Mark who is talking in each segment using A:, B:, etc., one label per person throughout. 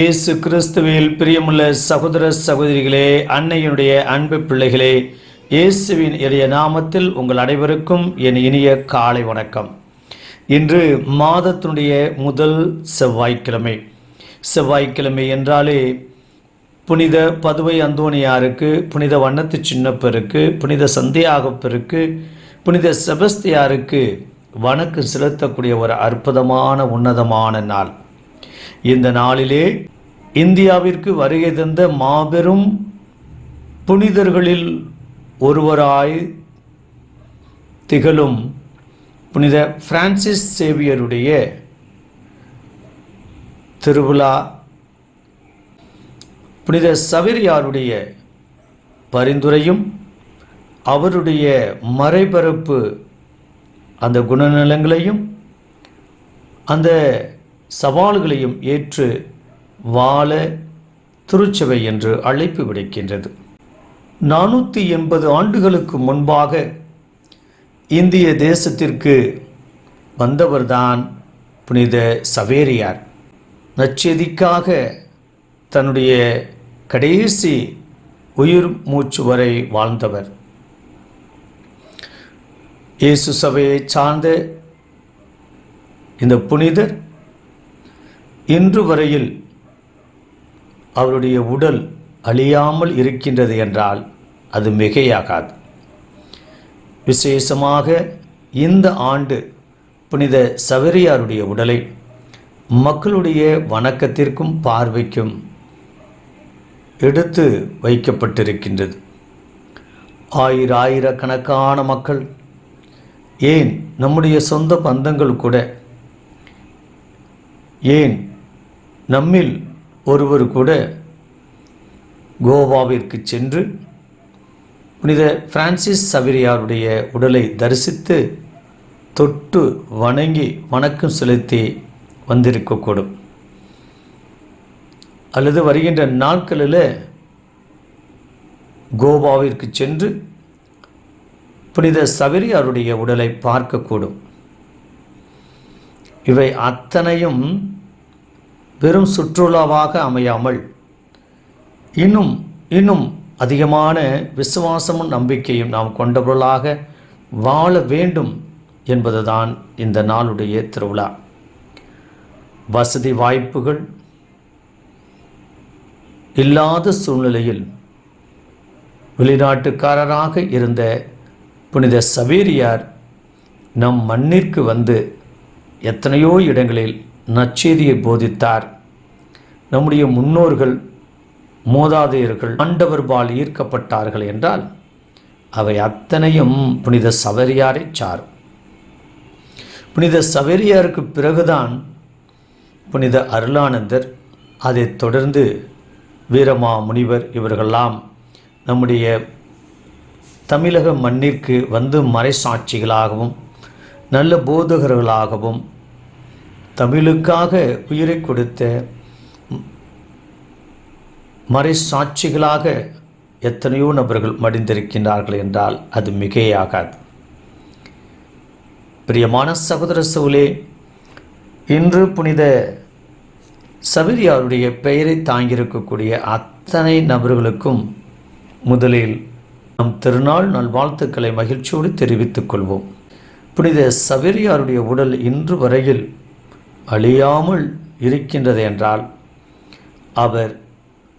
A: இயேசு கிறிஸ்துவில் பிரியமுள்ள சகோதர சகோதரிகளே அன்னையினுடைய அன்பு பிள்ளைகளே இயேசுவின் இறைய நாமத்தில் உங்கள் அனைவருக்கும் என் இனிய காலை வணக்கம். இன்று மாதத்தினுடைய முதல் செவ்வாய்க்கிழமை. செவ்வாய்க்கிழமை என்றாலே புனித பதுவை அந்தோணியாருக்கு புனித வண்ணத்து சின்னப்பருக்கு புனித சந்தியாகப்பருக்கு புனித செபஸ்தியாருக்கு வணக்கு செலுத்தக்கூடிய ஒரு அற்புதமான உன்னதமான நாள். இந்த நாளிலே இந்தியாவிற்கு வருகை தந்த மாபெரும் புனிதர்களில் ஒருவராய் திகழும் புனித பிரான்சிஸ் சேவியருடைய திருவிழா புனித சவிரியாருடைய பரிந்துரையும் அவருடைய மறைபரப்பு அந்த குணநலங்களையும் அந்த சவால்களையும் ஏற்று வாழ திருச்சபை என்று அழைப்பு விடுக்கின்றது. நானூற்றி எண்பது ஆண்டுகளுக்கு முன்பாக இந்திய தேசத்திற்கு வந்தவர்தான் புனித சவேரியார். நச்செதிக்காக தன்னுடைய கடைசி உயிர் மூச்சு வரை வாழ்ந்தவர். இயேசு சபையை சார்ந்த இந்த புனிதர் இன்று வரையில் அவருடைய உடல் அழியாமல் இருக்கின்றது என்றால் அது மிகையாகாது. விசேஷமாக இந்த ஆண்டு புனித சவரியாருடைய உடலை மக்களுடைய வணக்கத்திற்கும் பார்வைக்கும் எடுத்து வைக்கப்பட்டிருக்கின்றது. ஆயிராயிரக்கணக்கான மக்கள் ஏன் நம்முடைய சொந்த பந்தங்கள் கூட ஏன் நம்மில் ஒருவர் கூட கோவாவிற்கு சென்று புனித பிரான்சிஸ் சவிரியாருடைய உடலை தரிசித்து தொட்டு வணங்கி வணக்கம் செலுத்தி வந்திருக்கக்கூடும். அல்லது வருகின்ற நாட்களில் கோவாவிற்கு சென்று புனித சவிரியாருடைய உடலை பார்க்கக்கூடும். இவை அத்தனையும் வெறும் சுற்றுலாவாக அமையாமல் இன்னும் இன்னும் அதிகமான விசுவாசமும் நம்பிக்கையும் நாம் கொண்டவர்களாக வாழ வேண்டும் என்பதுதான் இந்த நாளுடைய திருவிழா. வசதி வாய்ப்புகள் இல்லாத சூழ்நிலையில் வெளிநாட்டுக்காரராக இருந்த புனித சவேரியார் நம் மண்ணிற்கு வந்து எத்தனையோ இடங்களில் நச்செய்தியை போதித்தார். நம்முடைய முன்னோர்கள் மூதாதையர்கள் ஆண்டவர்பால் ஈர்க்கப்பட்டார்கள் என்றால் அவை அத்தனையும் புனித சவரியாரை சார் புனித சவரியாருக்கு பிறகுதான் புனித அருளானந்தர் அதைத் தொடர்ந்து வீரமா முனிவர் இவர்களெல்லாம் நம்முடைய தமிழக மண்ணிற்கு வந்து மறைசாட்சிகளாகவும் நல்ல போதகர்களாகவும் தமிழுக்காக உயிரை கொடுத்த மறைசாட்சிகளாக எத்தனையோ நபர்கள் மடிந்திருக்கின்றார்கள் என்றால் அது மிகையாகாது. பிரியமான சகோதர சோலே இன்று புனித சபிரியாருடைய பெயரை தாங்கியிருக்கக்கூடிய அத்தனை நபர்களுக்கும் முதலில் நம் திருநாள் நல்வாழ்த்துக்களை மகிழ்ச்சியோடு தெரிவித்துக் கொள்வோம். புனித சபரியாருடைய உடல் இன்று வரையில் அழியாமல் இருக்கின்றது என்றால் அவர்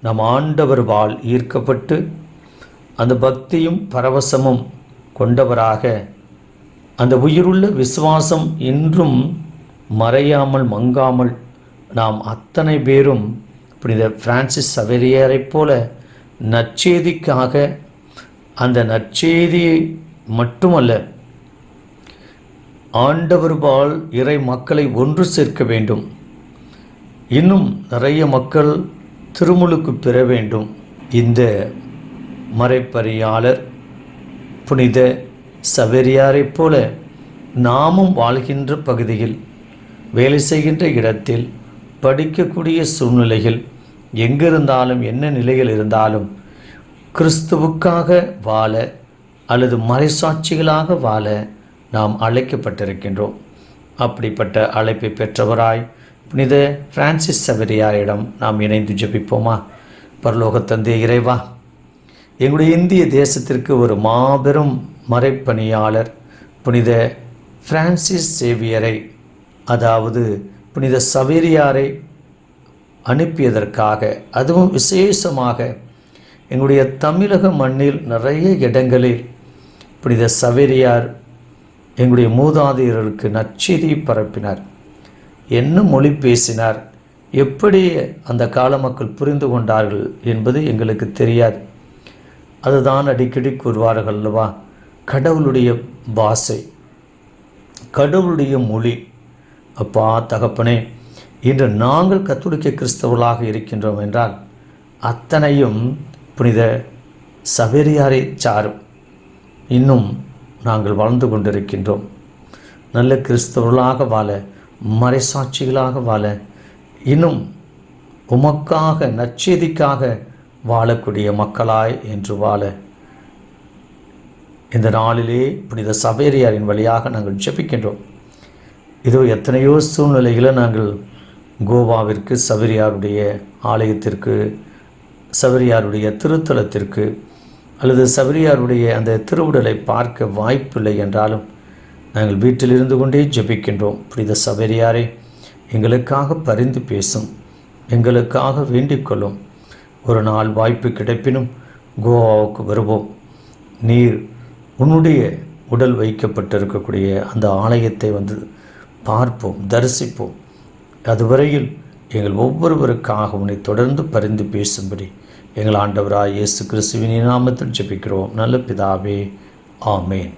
A: நம் ஆண்டவர் வாழ் ஈர்க்கப்பட்டு அந்த பக்தியும் பரவசமும் கொண்டவராக அந்த உயிருள்ள விசுவாசம் இன்றும் மறையாமல் மங்காமல் நாம் அத்தனை பேரும் புனித பிரான்சிஸ் சவேரியரைப் போல நற்செய்திக்காக அந்த நற்செய்தியை மட்டுமல்ல ஆண்டவர்பால் இறை மக்களை ஒன்று சேர்க்க வேண்டும். இன்னும் நிறைய மக்கள் திருமுழுக்கு பெற வேண்டும். இந்த மறைப்பறியாளர் புனித சவேரியாரைப் போல நாமும் வாழ்கின்ற பகுதியில் வேலை செய்கின்ற இடத்தில் படிக்கக்கூடிய சூழ்நிலைகள் எங்கிருந்தாலும் என்ன நிலையில் இருந்தாலும் கிறிஸ்துவுக்காக வாழ அல்லது மறைசாட்சிகளாக வாழ நாம் அழைக்கப்பட்டிருக்கின்றோம். அப்படிப்பட்ட அழைப்பை பெற்றவராய் புனித பிரான்சிஸ் சவரியாரிடம் நாம் இணைந்து ஜெபிப்போமா? பரலோக தந்தை இறைவா எங்களுடைய இந்திய தேசத்திற்கு ஒரு மாபெரும் மறைப்பணியாளர் புனித பிரான்சிஸ் சேவியரை அதாவது புனித சவேரியாரை அனுப்பியதற்காக அதுவும் விசேஷமாக எங்களுடைய தமிழக மண்ணில் நிறைய இடங்களில் புனித சவேரியார் எங்களுடைய மூதாதையர்களுக்கு நச்செய்தியை பரப்பினார். என்ன மொழி பேசினார்? எப்படி அந்த கால மக்கள் புரிந்து கொண்டார்கள் என்பது எங்களுக்கு தெரியாது. அதுதான் அடிக்கடி கூறுவார்கள் அல்லவா? கடவுளுடைய பாஷை கடவுளுடைய மொழி. அப்பா தகப்பனே இன்று நாங்கள் கத்தோலிக்க கிறிஸ்தவர்களாக இருக்கின்றோம் என்றால் அத்தனையும் புனித சவேரியாரை சாரும். இன்னும் நாங்கள் வாழ்ந்து கொண்டிருக்கின்றோம். நல்ல கிறிஸ்தவர்களாக வாழ மறைசாட்சிகளாக வாழ இன்னும் உமக்காக நச்செதிக்காக வாழக்கூடிய மக்களாய் என்று வாழ. இந்த நாளிலே புனித சபேரியாரின் வழியாக நாங்கள் ஜெபிக்கின்றோம். இதோ எத்தனையோ சூழ்நிலைகளை நாங்கள் கோவாவிற்கு சபரியாருடைய ஆலயத்திற்கு சபரியாருடைய திருத்தலத்திற்கு அல்லது சபரியாருடைய அந்த திருவுடலை பார்க்க வாய்ப்பில்லை என்றாலும் நாங்கள் வீட்டில் இருந்து கொண்டே ஜெபிக்கின்றோம். புனித சபரியாரை எங்களுக்காக பரிந்து பேசும் எங்களுக்காக வேண்டிக் ஒரு நாள் வாய்ப்பு கிடைப்பினும் கோவாவுக்கு வருவோம். நீர் உன்னுடைய உடல் வைக்கப்பட்டிருக்கக்கூடிய அந்த ஆலயத்தை வந்து பார்ப்போம் தரிசிப்போம். அதுவரையில் எங்கள் ஒவ்வொருவருக்காக உன்னை தொடர்ந்து பரிந்து பேசும்படி எங்கள் ஆண்டவராய் இயேசு கிறிஸ்துவின் நாமத்தில் ஜெபிக்கிறோம். நல்ல பிதாவே ஆமேன்.